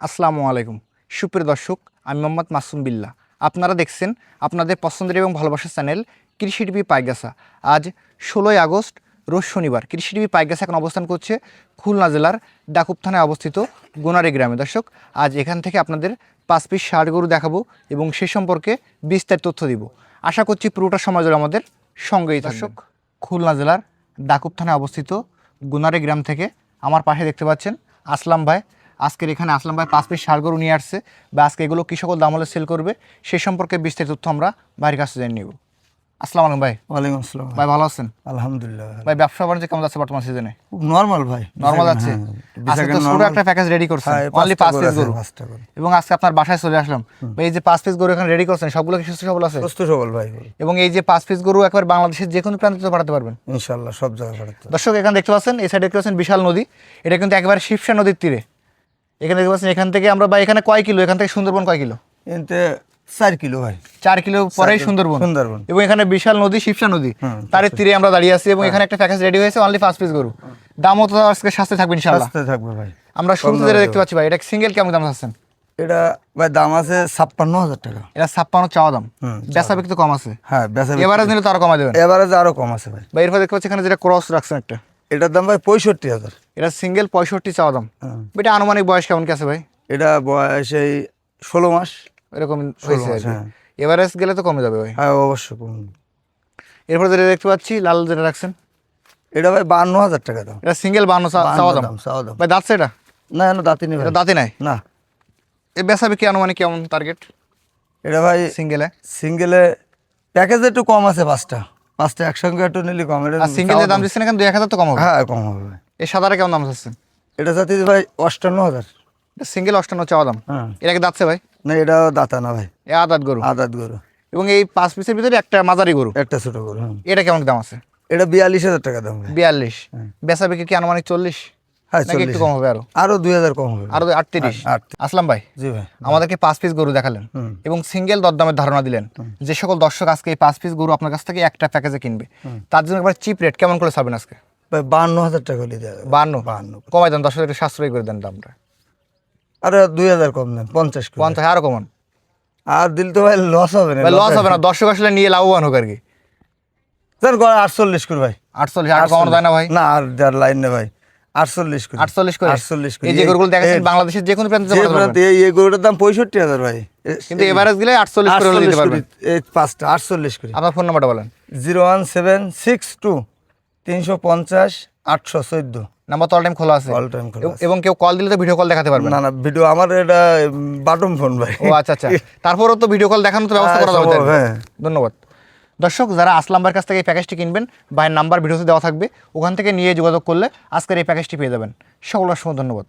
আসসালামু আলাইকুম। সুপ্রিয় দর্শক আমি মোহাম্মদ মাসুম বিল্লাহ আপনারা দেখছেন আপনাদের পছন্দের এবং ভালোবাসার চ্যানেল কৃষি টিভি পাইগাসা আজ ষোলোই আগস্ট রোজ শনিবার। কৃষি টিভি পাইগাসা এখন অবস্থান করছে খুলনা জেলার ডাকুব থানায় অবস্থিত গোনারি গ্রামে। দর্শক আজ এখান থেকে আপনাদের পাঁচ পিস ষাট গরু দেখাবো এবং সে সম্পর্কে বিস্তারিত তথ্য দিব। আশা করছি পুরোটা সময় ধরে আমাদের সঙ্গেই দর্শক খুলনা জেলার ডাকুব থানায় অবস্থিত গুনারি গ্রাম থেকে আমার পাশে দেখতে পাচ্ছেন আসলাম ভাই। আজকের এখানে আসলাম ভাই পাঁচ পিস সার গরু নিয়ে আসছে। বা আজকে এগুলো কি সকল দাম হলে সেল করবে সে সম্পর্কে বিস্তারিত তথ্য আমরা ভাইয়ের কাছে জেনে নিব। আসসালামু আলাইকুম ভাই। ওয়ালাইকুম আসসালাম ভাই। ভালো আছেন? আলহামদুলিল্লাহ। ভাই। ব্যবসা বাণিজ্য কেমন যাচ্ছে বর্তমান সিজনে খুব নর্মাল ভাই। নর্মাল আছে হ্যাঁ, আজকে তো একটা প্যাকেজ রেডি করছেন। হ্যাঁ, অনলি পাঁচটা পাঁচ পিস গরু। এবং আজকে আপনার বাসায় চলে আসলাম। ভাই এই যে পাঁচ পিস গরু এখানে রেডি করছেন সবগুলো কি সুস্থ সবল আছে? সুস্থ সবল ভাই এবং এই যে পাঁচ পিস গরু একবার বাংলাদেশের যে কোনো প্রান্তে পাঠাতে পারবেন। ইনশাল্লাহ সব জায়গায় পাঠাতে দর্শক এখানে দেখতে পাচ্ছেন এই সাইডে দেখতে পাচ্ছেন বিশাল নদী। এটা কিন্তু একেবারে শিবসা নদীর তীরে। এখানে দেখতে পাচ্ছেন এখান থেকে আমরা বা এখানে কয় কিলো? এখান থেকে সুন্দরবন কয় কিলো? এতে চার কিলো ভাই। চার কিলো পরেই সুন্দরবন। সুন্দরবন। এবং এখানে বিশাল নদী শিবসা নদী। তার তীরে আমরা দাঁড়িয়ে আছি এবং এখানে একটা প্যাকেজ রেডি হয়েছে অনলি পাঁচ পিস গরু। দামও তো আজকে সাথে থাকবে ইনশাল্লাহ রাস্তায় থাকবে ভাই। আমরা সুন্দর দেখতে পাচ্ছি ভাই এটা সিঙ্গেল কেমন দাম চাচ্ছেন এটা ভাই দাম আছে ছাপ্পান্ন হাজার টাকা। এটা ছাপ্পান্ন চাওয়া দাম। হুম, বেচা বিক্রি কম আছে। হ্যাঁ বেচা এবারে নিলে তো আরও কমাই দেবেন। এবারে আরও কম আছে ভাই। বা এরপর দেখতে পাচ্ছি এখানে যেটা ক্রস রাখছেন একটা। এটার দাম ভাই পঁয়ষট্টি হাজার। এটা সিঙ্গেল পঁয়ষট্টি চাওয়া দাম। হ্যাঁ। এটা আনুমানিক বয়স কেমন কি আছে ভাই? এটা বয়স এই ষোলো মাস। এরকম হয়েছে হ্যাঁ। এভারেজ গেলে তো কমে যাবে ভাই। হ্যাঁ অবশ্যই। এরপর যেটা দেখতে পাচ্ছি লাল যেটা রাখছেন। এটা ভাই বান্ন হাজার টাকা দাম। এটা সিঙ্গেল বান্ন চাওয়া দাম। চাওয়া দাম। ভাই দাঁতছে এটা? না না দাঁতি নেই এটা দাঁতে নাই? না। এ বেচা বিক্রি আনুমানিক কেমন টার্গেট এটা ভাই সিঙ্গেলে? সিঙ্গেলে প্যাকেজ একটু কম আছে পাঁচটা। পাঁচটা একসঙ্গে একটু নিলে কম। এটা আর সিঙ্গেল দাম। দিচ্ছেন এখানে দুই এক হাজার তো কম হবে। হ্যাঁ কম হবে ভাই। এই সাদাটা কেমন দাম চাচ্ছেন? এটা সাথে ভাই অষ্টান্ন হাজার। এটা সিঙ্গেল অষ্টান্ন চাওয়া দাম? হ্যাঁ। এটা কি দাঁতছে ভাই? না এটা দাতা না ভাই। এ আদাত গরু? আদাত গরু। এবং এই পাঁচ পিসের ভিতরে একটা মাঝারি গরু? একটা ছোট গরু হুম। এটা কেমন দাম আছে? এটা বিয়াল্লিশ হাজার টাকা দাম বিয়াল্লিশ। বেচা বিক্রি কি আনুমানিক চল্লিশ? হ্যাঁ একটু কম হবে আরও? আরও দুই হাজার কম হবে। আরও আটত্রিশ? আট আসলাম ভাই। জি ভাই। আমাদেরকে পাঁচ পিস গরু দেখালেন। এবং সিঙ্গেল দরদামের ধারণা দিলেন। যে সকল দর্শক আজকে এই পাঁচ পিস গরু আপনার কাছ থেকে একটা প্যাকেজে কিনবে। তার জন্য একবার চিপ রেট কেমন করে ছাড়বেন আজকে? বান্ন হাজার টাকা হলে দেওয়া যাবে। কমাই দেন দর্শক একটু সাশ্রয় করে দেন দামটা। আরও দুই হাজার কম দেন পঞ্চাশ পঞ্চাশ আরও কমান। আর দিল তো ভাই লস হবে না লস হবে না। দর্শক আসলে নিয়ে লাভবান হোক আর কি। স্যার আটচল্লিশ করে ভাই। আটচল্লিশ আর কমানো যায় না ভাই। না আর লাইন নেই ভাই। আটচল্লিশ করে। আটচল্লিশ করে। আটচল্লিশ করে। এই যে গরুগুলো দেখাচ্ছেন বাংলাদেশের যে কোনো প্রান্তে এই গরুটার দাম পঁয়ষট্টি হাজার ভাই। কিন্তু এভারেজ গেলে আটচল্লিশ করে দিতে পারবেন। এই পাঁচটা আটচল্লিশ করে। আপনার ফোন নাম্বারটা বলেন। Zero one seven six two তিনশো পঞ্চাশ আটশো চোদ্দ। নাম্বার তো অল টাইম খোলা আছে। অল টাইম খোলা এবং- কেউ কল দিলে তো ভিডিও কল দেখাতে পারবেন না। না ভিডিও আমার এটা বাটন ফোন ভাই। ও আচ্ছা আচ্ছা। তারপরও তো ভিডিও কল দেখানোর তো ব্যবস্থা করা হ্যাঁ, যাবে হ্যাঁ। ধন্যবাদ। দর্শক যারা আসলাম ভাইয়ের কাছ থেকে এই প্যাকেজটি কিনবেন ভাইয়ের নাম্বার ভিডিওতে দেওয়া থাকবে। ওখান থেকে নিয়ে যোগাযোগ করলে আজকের এই প্যাকেজটি পেয়ে যাবেন। সকল সময় ধন্যবাদ।